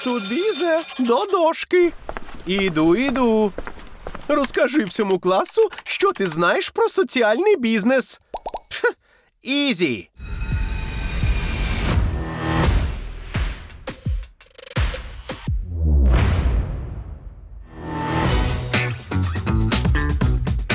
Студізе, до дошки. Іду, іду. Розкажи всьому класу, що ти знаєш про соціальний бізнес. Пх, Ізі.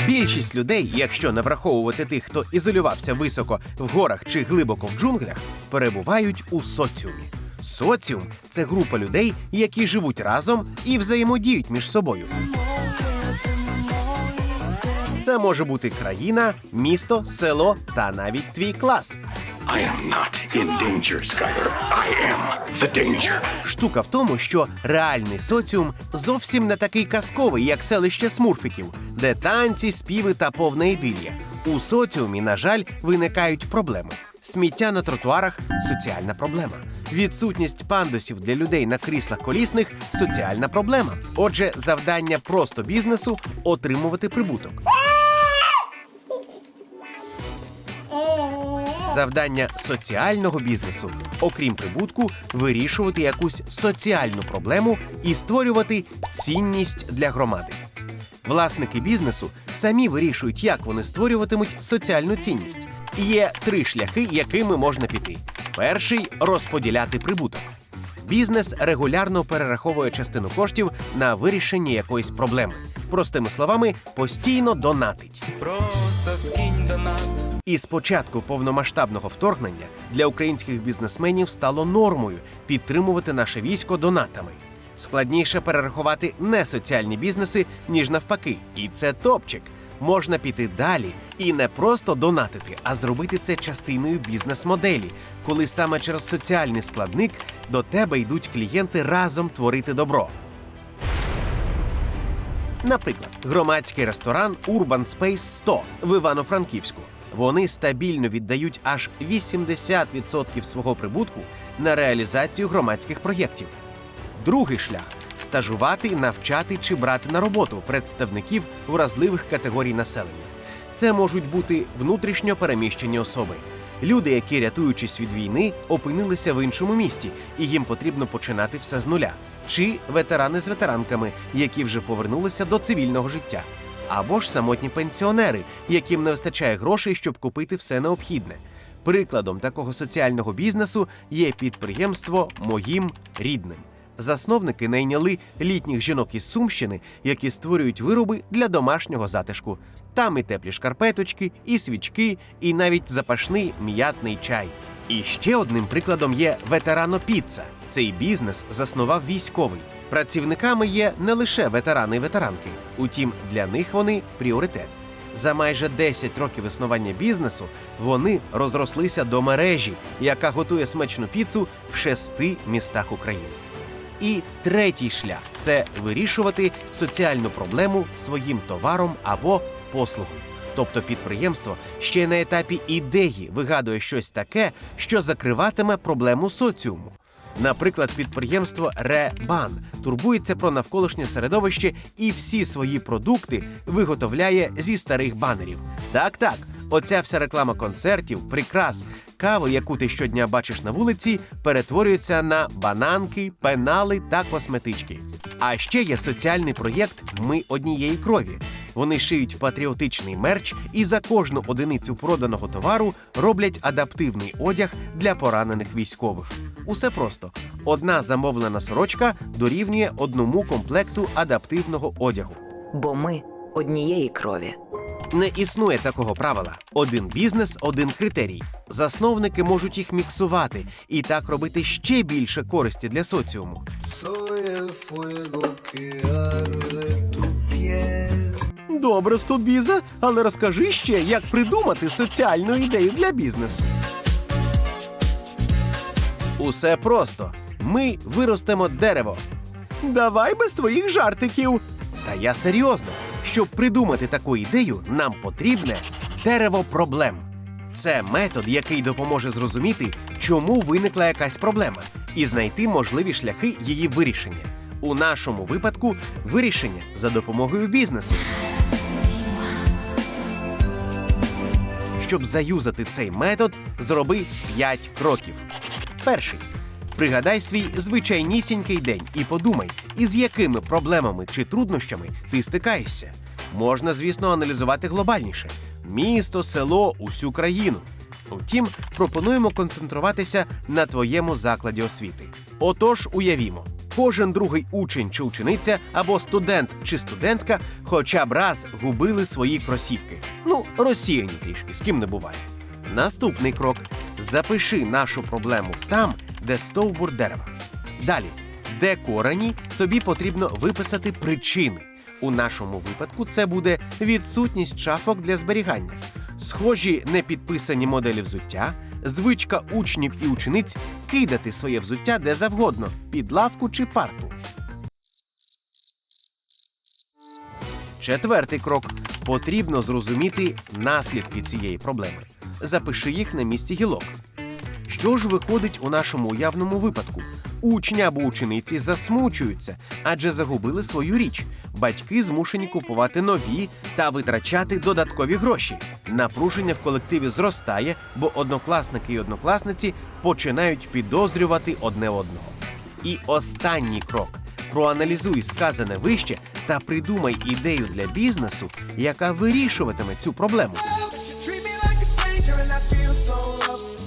Більшість людей, якщо не враховувати тих, хто ізолювався високо в горах чи глибоко в джунглях, перебувають у соціумі. Соціум це група людей, які живуть разом і взаємодіють між собою. Це може бути країна, місто, село та навіть твій клас. I am not in danger, Skyler. I am the danger. Штука в тому, що реальний соціум зовсім не такий казковий, як селище смурфиків, де танці, співи та повна ідилія. У соціумі, на жаль, виникають проблеми. Сміття на тротуарах соціальна проблема. Відсутність пандусів для людей на кріслах колісних соціальна проблема. Отже, завдання просто бізнесу отримувати прибуток. Завдання соціального бізнесу, окрім прибутку, вирішувати якусь соціальну проблему і створювати цінність для громади. Власники бізнесу самі вирішують, як вони створюватимуть соціальну цінність. Є три шляхи, якими можна піти. Перший розподіляти прибуток. Бізнес регулярно перераховує частину коштів на вирішення якоїсь проблеми. Простими словами, постійно донатить. Просто скинь донат. І з початку повномасштабного вторгнення для українських бізнесменів стало нормою підтримувати наше військо донатами. Складніше перерахувати несоціальні бізнеси, ніж навпаки. І це топчик. Можна піти далі і не просто донатити, а зробити це частиною бізнес-моделі, коли саме через соціальний складник до тебе йдуть клієнти разом творити добро. Наприклад, громадський ресторан Urban Space 100 в Івано-Франківську. Вони стабільно віддають аж 80% свого прибутку на реалізацію громадських проєктів. Другий шлях стажувати, навчати чи брати на роботу представників вразливих категорій населення. Це можуть бути внутрішньо переміщені особи, люди, які, рятуючись від війни, опинилися в іншому місті, і їм потрібно починати все з нуля, чи ветерани з ветеранками, які вже повернулися до цивільного життя, або ж самотні пенсіонери, яким не вистачає грошей, щоб купити все необхідне. Прикладом такого соціального бізнесу є підприємство Моїм рідним. Засновники найняли літніх жінок із Сумщини, які створюють вироби для домашнього затишку. Там і теплі шкарпеточки, і свічки, і навіть запашний м'ятний чай. І ще одним прикладом є ветерано Піца. Цей бізнес заснував військовий. Працівниками є не лише ветерани і ветеранки, утім, для них вони пріоритет. За майже 10 років існування бізнесу вони розрослися до мережі, яка готує смачну піцу в шести містах України. І третій шлях це вирішувати соціальну проблему своїм товаром або послугою. Тобто підприємство ще на етапі ідеї вигадує щось таке, що закриватиме проблему соціуму. Наприклад, підприємство Ребан турбується про навколишнє середовище і всі свої продукти виготовляє зі старих банерів. Так, так, оця вся реклама концертів, прикрас, кави, яку ти щодня бачиш на вулиці, перетворюється на бананки, пенали та косметички. А ще є соціальний проєкт Ми однієї крові. Вони шиють патріотичний мерч і за кожну одиницю проданого товару роблять адаптивний одяг для поранених військових. Усе просто: одна замовлена сорочка дорівнює одному комплекту адаптивного одягу. бо ми однієї крові. Не існує такого правила: один бізнес, один критерій. Засновники можуть їх міксувати і так робити ще більше користі для соціуму. Добре, Студбіза, але розкажи ще, як придумати соціальну ідею для бізнесу. Усе просто. Ми виростемо дерево. Давай без твоїх жартиків. Та я серйозно. Щоб придумати таку ідею, нам потрібне дерево проблем. Це метод, який допоможе зрозуміти, чому виникла якась проблема, і знайти можливі шляхи її вирішення. У нашому випадку вирішення за допомогою бізнесу. Щоб заюзати цей метод, зроби 5 кроків. Перший Пригадай свій звичайнісінький день і подумай, із якими проблемами чи труднощами ти стикаєшся. Можна, звісно, аналізувати глобальніше: місто, село, усю країну. Втім, пропонуємо концентруватися на твоєму закладі освіти. Отож, уявімо, кожен другий учень чи учениця або студент чи студентка хоча б раз губили свої кросівки. Ну, розсіяні трішки, з ким не буває. Наступний крок: запиши нашу проблему там, де стовбур дерева. Далі, де корені, тобі потрібно виписати причини. У нашому випадку це буде відсутність шафок для зберігання, схожі непідписані моделі взуття, звичка учнів і учениць кидати своє взуття де завгодно під лавку чи парту. Четвертий крок потрібно зрозуміти наслідки цієї проблеми. Запиши їх на місці гілок. Що ж виходить у нашому уявному випадку? Учні або учениці засмучуються, адже загубили свою річ. Батьки змушені купувати нові та витрачати додаткові гроші. Напруження в колективі зростає, бо однокласники і однокласниці починають підозрювати одне одного. І останній крок: проаналізуй сказане вище та придумай ідею для бізнесу, яка вирішуватиме цю проблему.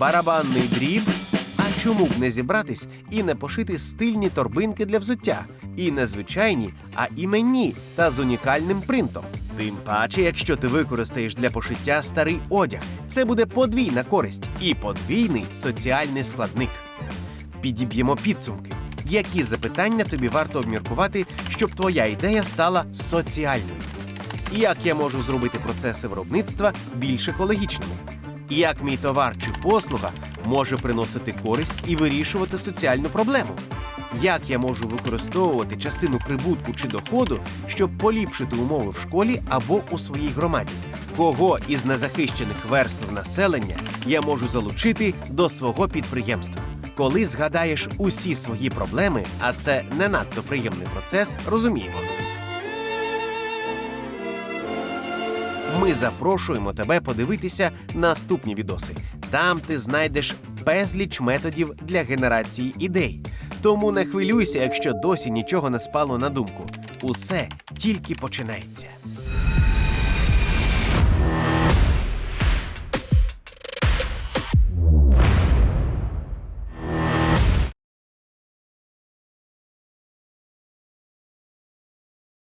Барабанний дріб. Чому б не зібратись і не пошити стильні торбинки для взуття? І не звичайні, а іменні та з унікальним принтом. Тим паче, якщо ти використаєш для пошиття старий одяг, це буде подвійна користь і подвійний соціальний складник. Підіб'ємо підсумки. Які запитання тобі варто обміркувати, щоб твоя ідея стала соціальною? Як я можу зробити процеси виробництва більш екологічними? Як мій товар чи послуга може приносити користь і вирішувати соціальну проблему? Як я можу використовувати частину прибутку чи доходу, щоб поліпшити умови в школі або у своїй громаді? Кого із незахищених верств населення я можу залучити до свого підприємства? Коли згадаєш усі свої проблеми, а це не надто приємний процес, розуміємо. Ми запрошуємо тебе подивитися наступні відоси. Там ти знайдеш безліч методів для генерації ідей. Тому не хвилюйся, якщо досі нічого не спало на думку. Усе тільки починається.